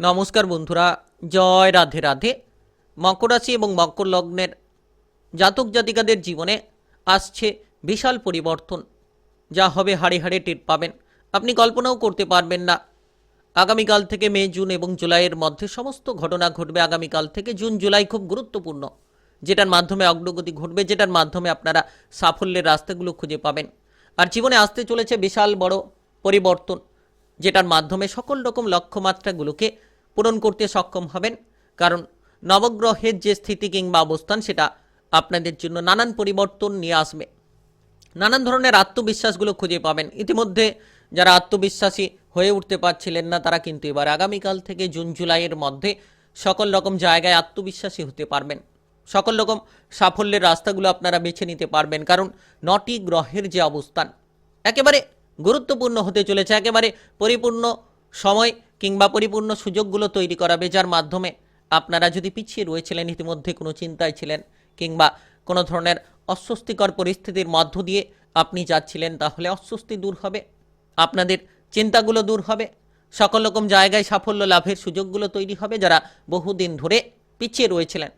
নমস্কার বন্ধুরা, জয় রাধে রাধে। মকর রাশি এবং মকর লগ্নের জাতক জাতিকাদের জীবনে আসছে বিশাল পরিবর্তন, যা হবে হাড়ে হাড়ে টের পাবেন। আপনি কল্পনাও করতে পারবেন না, আগামীকাল থেকে মে, জুন এবং জুলাইয়ের মধ্যে সমস্ত ঘটনা ঘটবে আগামীকাল থেকে। জুন, জুলাই খুব গুরুত্বপূর্ণ, যেটার মাধ্যমে অগ্রগতি ঘটবে, যেটার মাধ্যমে আপনারা সাফল্যের রাস্তাগুলো খুঁজে পাবেন। আর জীবনে আসতে চলেছে বিশাল বড় পরিবর্তন, যেটার মাধ্যমে সকল রকম লক্ষ্যমাত্রাগুলোকে পূরণ করতে সক্ষম হবেন। কারণ নবগ্রহের যে স্থিতি কিংবা অবস্থান, সেটা আপনাদের জন্য নানান পরিবর্তন নিয়ে আসবে। নানান ধরনের আত্মবিশ্বাসগুলো খুঁজে পাবেন। ইতিমধ্যে যারা আত্মবিশ্বাসী হয়ে উঠতে পারছিলেন না, তারা কিন্তু এবার আগামীকাল থেকে জুন, জুলাইয়ের মধ্যে সকল রকম জায়গায় আত্মবিশ্বাসী হতে পারবেন। সকল রকম সাফল্যের রাস্তাগুলো আপনারা বেছে নিতে পারবেন। কারণ নটি গ্রহের যে অবস্থান, একেবারে গুরুত্বপূর্ণ হতে চলেছে। একেবারে পরিপূর্ণ সময় কিংবা পরিপূর্ণ সুযোগগুলো তৈরি করাবে যার মাধ্যমে আপনারা যদি পিছিয়ে রয়েছিলেন, ইতিমধ্যে কোনো চিন্তায় ছিলেন, কিংবা কোনো ধরনের অস্বস্তিকর পরিস্থিতির মধ্য দিয়ে আপনি যাচ্ছিলেন, তাহলে অস্বস্তি দূর হবে, আপনাদের চিন্তাগুলো দূর হবে, সকল রকম জায়গায় সাফল্য লাভের সুযোগগুলো তৈরি হবে যারা বহুদিন ধরে পিছিয়ে রয়েছিলেন।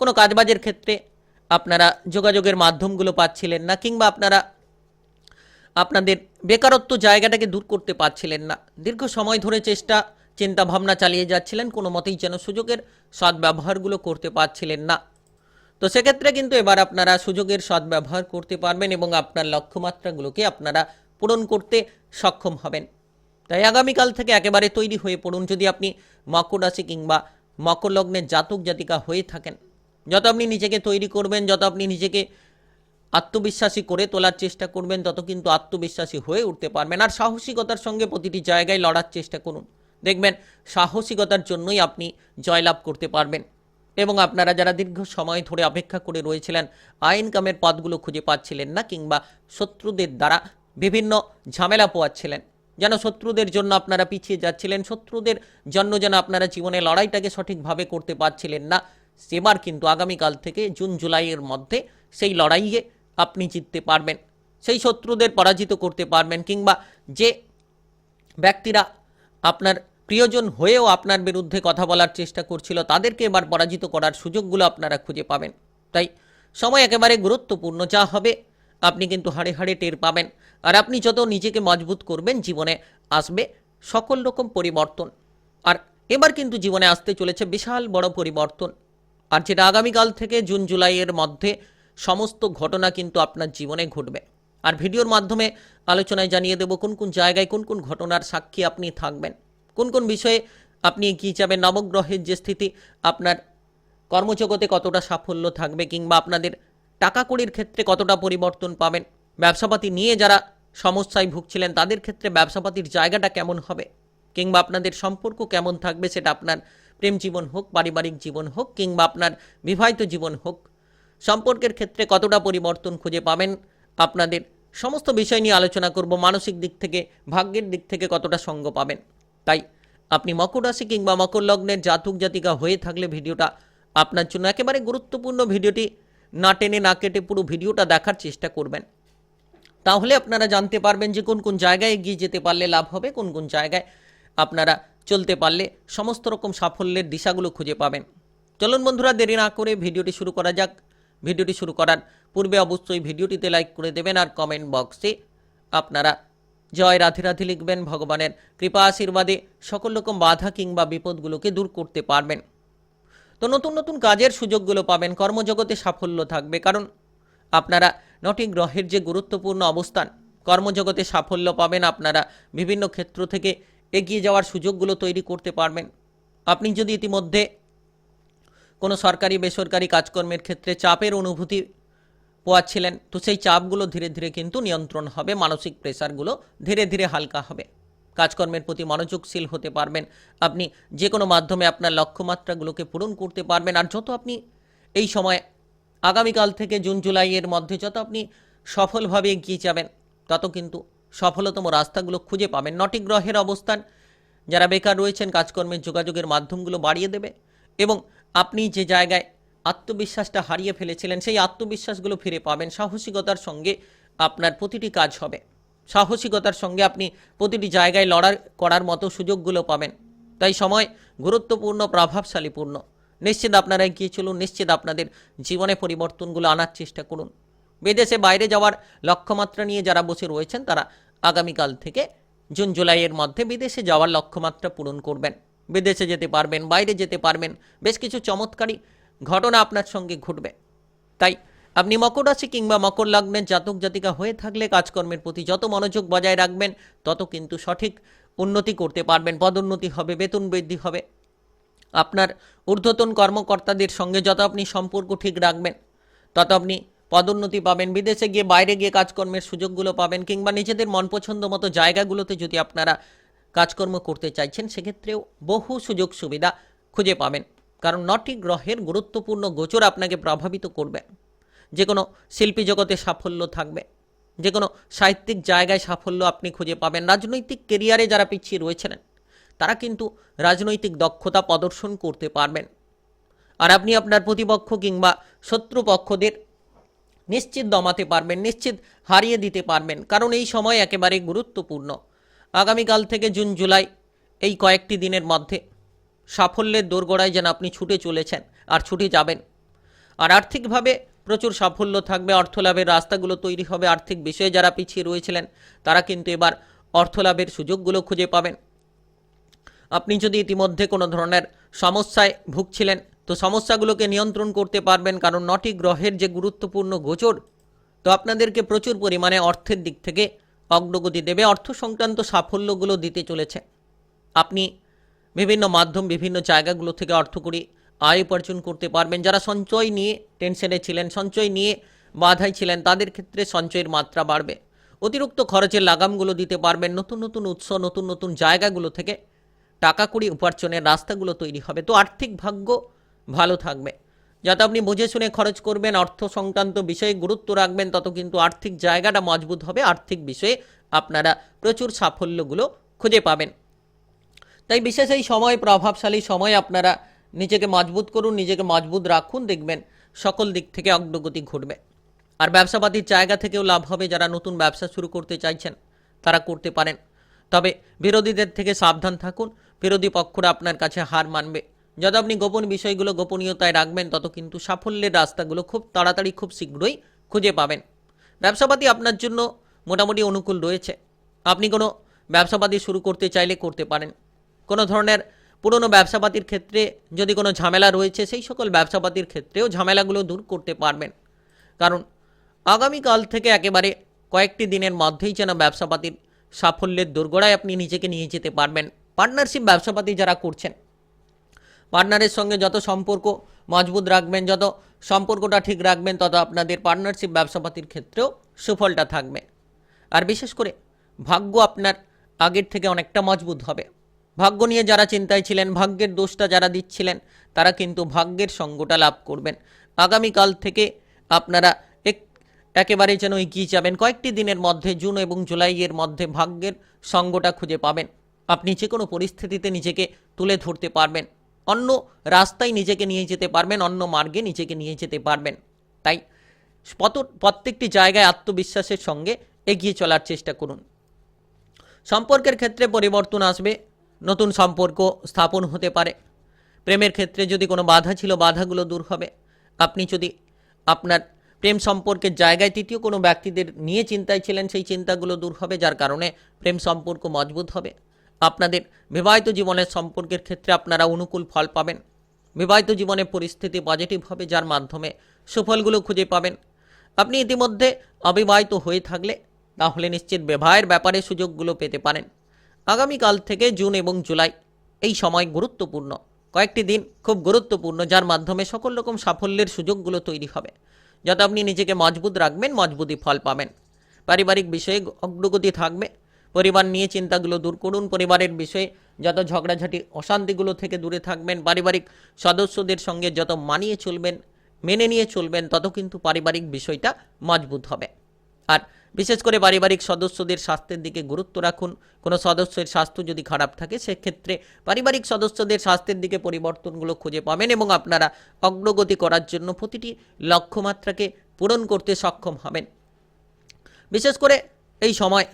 কোনো কাজবাজের ক্ষেত্রে আপনারা যোগাযোগের মাধ্যমগুলো পাচ্ছিলেন না, কিংবা আপনারা আপনাদের বেকারত্ব জায়গাটাকে দূর করতে পারছিলেন না। দীর্ঘ সময় ধরে চেষ্টা চিন্তা ভাবনা চালিয়ে যাচ্ছিলেন, কোনো মতেই যেন সুযোগের সদ্ব্যবহারগুলো করতে পারছিলেন না। তো সেক্ষেত্রে কিন্তু এবার আপনারা সুযোগের সদ্ব্যবহার করতে পারবেন এবং আপনার লক্ষ্যমাত্রাগুলোকে আপনারা পূরণ করতে সক্ষম হবেন। তাই আগামীকাল থেকে একেবারে তৈরি হয়ে পড়ুন যদি আপনি মকর রাশি কিংবা মকর লগ্নের জাতক জাতিকা হয়ে থাকেন। যত আপনি নিজেকে তৈরি করবেন, যত আপনি নিজেকে আত্মবিশ্বাসী করে তোলার চেষ্টা করবেন, তত কিন্তু আত্মবিশ্বাসী হয়ে উঠতে পারবেন। আর সাহসিকতার সঙ্গে প্রতিটি জায়গায় লড়ার চেষ্টা করুন। দেখবেন, সাহসিকতার জন্যই আপনি জয়লাভ করতে পারবেন। এবং আপনারা যারা দীর্ঘ সময় ধরে অপেক্ষা করে রয়েছিলেন আইন কামের পদগুলো খুঁজে পাচ্ছিলেন না কিংবা শত্রুদের দ্বারা বিভিন্ন ঝামেলা পোয়াচ্ছিলেন। যেন শত্রুদের জন্য আপনারা পিছিয়ে যাচ্ছিলেন, শত্রুদের জন্য যেন আপনারা জীবনে লড়াইটাকে সঠিকভাবে করতে পারছিলেন না, সেবার কিন্তু আগামীকাল থেকে জুন, জুলাইয়ের মধ্যে সেই লড়াইয়ে আপনি জিততে পারবেন। সেই শত্রুদের পরাজিত করতে পারবেন কিংবা যে ব্যক্তিরা আপনার প্রিয়জন হয়েও আপনার বিরুদ্ধে কথা বলার চেষ্টা করছিল, তাদেরকে এবার পরাজিত করার সুযোগগুলো আপনারা খুঁজে পাবেন। তাই সময় একেবারে গুরুত্বপূর্ণ, যা হবে আপনি কিন্তু হাড়ে হাড়ে টের পাবেন। আর আপনি যত নিজেকে মজবুত করবেন, জীবনে আসবে সকল রকম পরিবর্তন। আর এবার কিন্তু জীবনে আসতে চলেছে বিশাল বড় পরিবর্তন। আর যেটা আগামীকাল থেকে জুন, জুলাইয়ের মধ্যে সমস্ত ঘটনা কিন্তু আপনার জীবনে ঘটবে। আর ভিডিওর মাধ্যমে আলোচনায় জানিয়ে দেব কোন কোন জায়গায় কোন কোন ঘটনার সাক্ষী আপনি থাকবেন। কোন কোন বিষয়ে আপনি এগিয়ে যাবেন, নবগ্রহের যে স্থিতি, আপনার কর্মজগতে কতটা সাফল্য থাকবে কিংবা আপনাদের টাকা কড়ির ক্ষেত্রে কতটা পরিবর্তন পাবেন। ব্যবসাপাতি নিয়ে যারা সমস্যায় ভুগছিলেন, তাদের ক্ষেত্রে ব্যবসাপাতির জায়গাটা কেমন হবে? কিংবা আপনাদের সম্পর্ক কেমন থাকবে, সেটা আপনার প্রেম জীবন হোক, পারিবারিক জীবন হোক, কিংবা আপনার বিবাহিত জীবন হোক সম্পর্কের ক্ষেত্রে কতটা পরিবর্তন খুঁজে পাবেন? আপনাদের সমস্ত বিষয় নিয়ে আলোচনা করব, মানসিক দিক থেকে, ভাগ্যের দিক থেকে কতটা সঙ্গ পাবেন। তাই আপনি মকর রাশি কিংবা মকর লগ্নের জাতক জাতিকা হয়ে থাকলে ভিডিওটা আপনার জন্য একেবারে গুরুত্বপূর্ণ ভিডিওটি না টেনে না কেটে পুরো ভিডিওটা দেখার চেষ্টা করবেন। তাহলে আপনারা জানতে পারবেন যে কোন কোন জায়গায় এগিয়ে যেতে পারলে লাভ হবে, কোন কোন জায়গায় আপনারা চলতে পারলে সমস্ত রকম সাফল্যের দিশাগুলো খুঁজে পাবেন। চলুন বন্ধুরা, দেরি না করে ভিডিওটি শুরু করা যাক। ভিডিওটি শুরু করার পূর্বে অবশ্যই ভিডিওটিতে লাইক করে দেবেন আর কমেন্ট বক্সে আপনারা জয় রাধে রাধে লিখবেন, ভগবানের কৃপা আশীর্বাদে সকল রকম বাধা কিংবা বিপদগুলোকে দূর করতে পারবেন। তো নতুন নতুন কাজের সুযোগগুলো পাবেন, কর্মজগতে সাফল্য থাকবে, কারণ আপনারা নটি গ্রহের যে গুরুত্বপূর্ণ অবস্থান, কর্মজগতে সাফল্য পাবেন, আপনারা বিভিন্ন ক্ষেত্র থেকে এগিয়ে যাওয়ার সুযোগগুলো তৈরি করতে পারবেন। আপনি যদি ইতিমধ্যে কোনো সরকারি বেসরকারি কাজকর্মের ক্ষেত্রে চাপের অনুভূতি পোয়াচ্ছিলেন, তো সেই চাপগুলো ধীরে ধীরে কিন্তু নিয়ন্ত্রণ হবে, মানসিক প্রেসারগুলো ধীরে ধীরে হালকা হবে। কাজকর্মের প্রতি মনোযোগশীল হতে পারবেন আপনি, যে কোনো মাধ্যমে আপনার লক্ষ্যমাত্রাগুলোকে পূরণ করতে পারবেন, আর যত আপনি এই সময়, আগামীকাল থেকে জুন, জুলাইয়ের মধ্যে যত আপনি সফলভাবে এগিয়ে যাবেন, তত কিন্তু সফলতম রাস্তাগুলো খুঁজে পাবেন। নটি গ্রহের অবস্থান, যারা বেকার রয়েছেন, কাজকর্মের যোগাযোগের মাধ্যমগুলো বাড়িয়ে দেবে। এবং আপনি যে জায়গায় আত্মবিশ্বাসটা হারিয়ে ফেলেছিলেন, সেই আত্মবিশ্বাসগুলো ফিরে পাবেন। সাহসিকতার সঙ্গে আপনার প্রতিটি কাজ হবে। সাহসিকতার সঙ্গে আপনি প্রতিটি জায়গায় লড়াই করার মতো সুযোগগুলো পাবেন। তাই সময় গুরুত্বপূর্ণ, প্রভাবশালীপূর্ণ। নিশ্চিত আপনারা এগিয়ে চলুন, নিশ্চিত আপনাদের জীবনে পরিবর্তনগুলো আনার চেষ্টা করুন। বিদেশে বাইরে যাওয়ার লক্ষ্যমাত্রা নিয়ে যারা বসে রয়েছেন, তারা আগামীকাল থেকে জুন, জুলাইয়ের মধ্যে বিদেশে যাওয়ার লক্ষ্যমাত্রা পূরণ করবেন। বিদেশে যেতে পারবেন, বাইরে যেতে পারবেন, বেশ কিছু চমৎকারী ঘটনা আপনার সঙ্গে ঘটবে। তাই আপনি মকর রাশি কিংবা মকর লগ্নের জাতক জাতিকা হয়ে থাকলে কাজকর্মের প্রতি যত মনোযোগ বজায় রাখবেন, তত কিন্তু সঠিক উন্নতি করতে পারবেন, পদোন্নতি হবে, বেতন বৃদ্ধি হবে। আপনার ঊর্ধ্বতন কর্মকর্তাদের সঙ্গে যত আপনি সম্পর্ক ঠিক রাখবেন, তত আপনি পদোন্নতি পাবেন। বিদেশে গিয়ে বাইরে গিয়ে কাজকর্মের সুযোগগুলো পাবেন কিংবা নিজেদের মন পছন্দ মতো জায়গাগুলোতে যদি আপনারা কাজকর্ম করতে চাইছেন, সেক্ষেত্রেও বহু সুযোগ সুবিধা খুঁজে পাবেন। কারণ নটি গ্রহের গুরুত্বপূর্ণ গোচর আপনাকে প্রভাবিত করবে। যে কোনো শিল্পী জগতে সাফল্য থাকবে। যে কোনো সাহিত্যিক জায়গায় সাফল্য আপনি খুঁজে পাবেন। রাজনৈতিক কেরিয়ারে যারা পিছিয়ে রয়েছেন, তারা কিন্তু রাজনৈতিক দক্ষতা প্রদর্শন করতে পারবেন। আর আপনি আপনার প্রতিপক্ষ কিংবা শত্রুপক্ষদের নিশ্চিত দমাতে পারবেন, নিশ্চিত হারিয়ে দিতে পারবেন। কারণ এই সময় একেবারে গুরুত্বপূর্ণ। আগামীকাল থেকে জুন, জুলাই এই কয়েকটি দিনের মধ্যে সাফল্যের দোরগোড়ায় যেন আপনি ছুটে চলেছেন আর ছুটে যাবেন। আর আর্থিকভাবে প্রচুর সাফল্য থাকবে, অর্থলাভের রাস্তাগুলো তৈরি হবে, আর্থিক বিষয়ে যারা পিছিয়ে রয়েছিলেন তারা কিন্তু এবার অর্থলাভের সুযোগগুলো খুঁজে পাবেন। আপনি যদি ইতিমধ্যে কোনো ধরনের সমস্যায় ভুগছিলেন, তো সমস্যাগুলোকে নিয়ন্ত্রণ করতে পারবেন, কারণ নটি গ্রহের যে গুরুত্বপূর্ণ গোচর, তো আপনাদেরকে প্রচুর পরিমাণে অর্থের দিক থেকে অগ্রগতি দেবে, অর্থ সংক্রান্ত সাফল্যগুলো দিতে চলেছে। আপনি বিভিন্ন মাধ্যম, বিভিন্ন জায়গাগুলো থেকে অর্থ করি, আয় উপার্জন করতে পারবেন। যারা সঞ্চয় নিয়ে টেনশনে ছিলেন, সঞ্চয় নিয়ে বাধায় ছিলেন, তাদের ক্ষেত্রে সঞ্চয়ের মাত্রা বাড়বে। অতিরিক্ত খরচের লাগামগুলো দিতে পারবেন, নতুন নতুন উৎস, নতুন নতুন জায়গাগুলো থেকে টাকা কড়ি উপার্জনের রাস্তাগুলো তৈরি হবে। তো আর্থিক ভাগ্য ভালো থাকবে। যাতে আপনি বুঝে শুনে খরচ করবেন, অর্থ সংক্রান্ত বিষয়ে গুরুত্ব রাখবেন, তত কিন্তু আর্থিক জায়গাটা মজবুত হবে, আর্থিক বিষয়ে আপনারা প্রচুর সাফল্যগুলো খুঁজে পাবেন। তাই বিশেষ এই সময়, প্রভাবশালী সময় আপনারা নিজেকে মজবুত করুন, নিজেকে মজবুত রাখুন, দেখবেন সকল দিক থেকে অগ্রগতি ঘটবে। আর ব্যবসাপাতির জায়গা থেকেও লাভ হবে, যারা নতুন ব্যবসা শুরু করতে চাইছেন, তারা করতে পারেন। তবে বিরোধীদের থেকে সাবধান থাকুন, বিরোধী পক্ষরা আপনার কাছে হার মানবে। যত আপনি গোপন বিষয়গুলো গোপনীয়তায় রাখবেন, তত কিন্তু সাফল্যের রাস্তাগুলো খুব তাড়াতাড়ি খুব শীঘ্রই খুঁজে পাবেন। ব্যবসাপাতি আপনার জন্য মোটামুটি অনুকূল রয়েছে। আপনি কোনো ব্যবসাপাতি শুরু করতে চাইলে করতে পারেন। কোনো ধরনের পুরনো ব্যবসাপাতির ক্ষেত্রে যদি কোনো ঝামেলা রয়েছে, সেই সকল ব্যবসাপাতির ক্ষেত্রেও ঝামেলাগুলো দূর করতে পারবেন। কারণ আগামীকাল থেকে একেবারে কয়েকটি দিনের মধ্যেই যেন ব্যবসাপাতির সাফল্যের দোরগোড়ায় আপনি নিজেকে নিয়ে যেতে পারবেন। পার্টনারশিপ ব্যবসাপাতি যারা করছেন পার্টনারের সঙ্গে যত সম্পর্ক মজবুত রাখবেন, যত সম্পর্কটা ঠিক রাখবেন, তত আপনাদের পার্টনারশিপ ব্যবসাপাতির ক্ষেত্রেও সুফলটা থাকবে। আর বিশেষ করে ভাগ্য আপনার আগের থেকে অনেকটা মজবুত হবে। ভাগ্য নিয়ে যারা চিন্তায় ছিলেন, ভাগ্যের দোষটা যারা দিচ্ছিলেন, তারা কিন্তু ভাগ্যের সঙ্গটা লাভ করবেন। আগামীকাল থেকে আপনারা এক একেবারে যেন এগিয়ে যাবেন। কয়েকটি দিনের মধ্যে, জুন এবং জুলাইয়ের মধ্যে ভাগ্যের সঙ্গটা খুঁজে পাবেন। আপনি যে কোনো পরিস্থিতিতে নিজেকে তুলে ধরতে পারবেন। অন্য রাস্তায় নিজেকে নিয়ে যেতে পারবেন, অন্য মার্গে নিজেকে নিয়ে যেতে পারবেন। তাই প্রত্যেকটি জায়গায় আত্মবিশ্বাসের সঙ্গে এগিয়ে চলার চেষ্টা করুন। সম্পর্কের ক্ষেত্রে পরিবর্তন আসবে, নতুন সম্পর্ক স্থাপন হতে পারে। প্রেমের ক্ষেত্রে যদি কোনো বাধা ছিল, বাধাগুলো দূর হবে। আপনি যদি আপনার প্রেম সম্পর্কের জায়গায় তৃতীয় কোনো ব্যক্তিদের নিয়ে চিন্তায় ছিলেন, সেই চিন্তাগুলো দূর হবে, যার কারণে প্রেম সম্পর্ক মজবুত হবে। আপনাদের বিবাহিত জীবনের সম্পর্কের ক্ষেত্রে আপনারা অনুকূল ফল পাবেন। বিবাহিত জীবনের পরিস্থিতি পজিটিভ হবে, যার মাধ্যমে সুফলগুলো খুঁজে পাবেন। আপনি ইতিমধ্যে অবিবাহিত হয়ে থাকলে তাহলে নিশ্চিত বিবাহের ব্যাপারে সুযোগগুলো পেতে পারেন। আগামীকাল থেকে জুন এবং জুলাই এই সময় গুরুত্বপূর্ণ। কয়েকটি দিন খুব গুরুত্বপূর্ণ, যার মাধ্যমে সকল রকম সাফল্যের সুযোগগুলো তৈরি হবে, যাতে আপনি নিজেকে মজবুত রাখবেন মজবুতি ফল পাবেন। পারিবারিক বিষয়ে অগ্রগতি থাকবে পরিবার নিয়ে চিন্তাগুলো দূর করুন। পরিবারের বিষয়ে যত ঝগড়াঝাটি, অশান্তিগুলো থেকে দূরে থাকবেন। পারিবারিক সদস্যদের সঙ্গে যত মানিয়ে চলবেন, মেনে নিয়ে চলবেন, তত কিন্তু পারিবারিক বিষয়টা মজবুত হবে। আর বিশেষ করে পারিবারিক সদস্যদের স্বাস্থ্যের দিকে গুরুত্ব রাখুন। কোনো সদস্যের স্বাস্থ্য যদি খারাপ থাকে, সেক্ষেত্রে পারিবারিক সদস্যদের স্বাস্থ্যের দিকে পরিবর্তনগুলো খুঁজে পাবেন এবং আপনারা অগ্রগতি করার জন্য প্রতিটি লক্ষ্যমাত্রাকে পূরণ করতে সক্ষম হবেন। বিশেষ করে এই সময়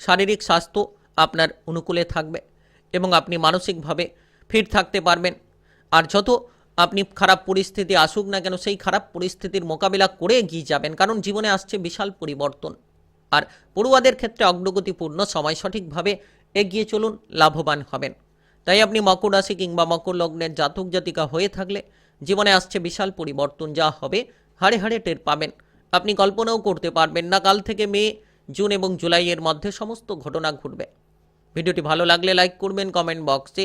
শারীরিক স্বাস্থ্য আপনার অনুকূলে থাকবে এবং আপনি মানসিকভাবে ফিট থাকতে পারবেন। আর যত আপনি খারাপ পরিস্থিতি আসুক না কেন, সেই খারাপ পরিস্থিতির মোকাবিলা করে এগিয়ে যাবেন, কারণ জীবনে আসছে বিশাল পরিবর্তন। আর পড়ুয়াদের ক্ষেত্রে অগ্রগতিপূর্ণ সময় সঠিকভাবে এগিয়ে চলুন, লাভবান হবেন। তাই আপনি মকর রাশি কিংবা মকর লগ্নের জাতক জাতিকা হয়ে থাকলে জীবনে আসছে বিশাল পরিবর্তন, যা হবে হাড়ে হাড়ে টের পাবেন। আপনি কল্পনাও করতে পারবেন না, কাল থেকে মে জুন এবং জুলাইয়ের মধ্যে সমস্ত ঘটনা ঘটবে। ভিডিওটি ভালো লাগলে লাইক করবেন, কমেন্ট বক্সে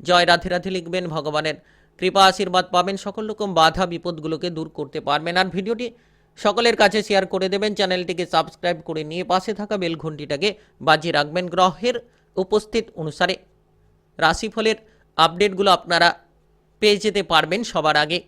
জয় রাধে রাধে লিখবেন, ভগবানের কৃপা আশীর্বাদ পাবেন, সকল রকম বাধা বিপদগুলোকে দূর করতে পারবেন। আর ভিডিওটি সকলের কাছে শেয়ার করে দেবেন, চ্যানেলটিকে সাবস্ক্রাইব করে নিয়ে পাশে থাকা বেল ঘন্টিটাকে বাজিয়ে রাখবেন গ্রহের উপস্থিত অনুসারে। রাশিফলের আপডেটগুলো আপনারা পেয়ে যেতে পারবেন সবার আগে।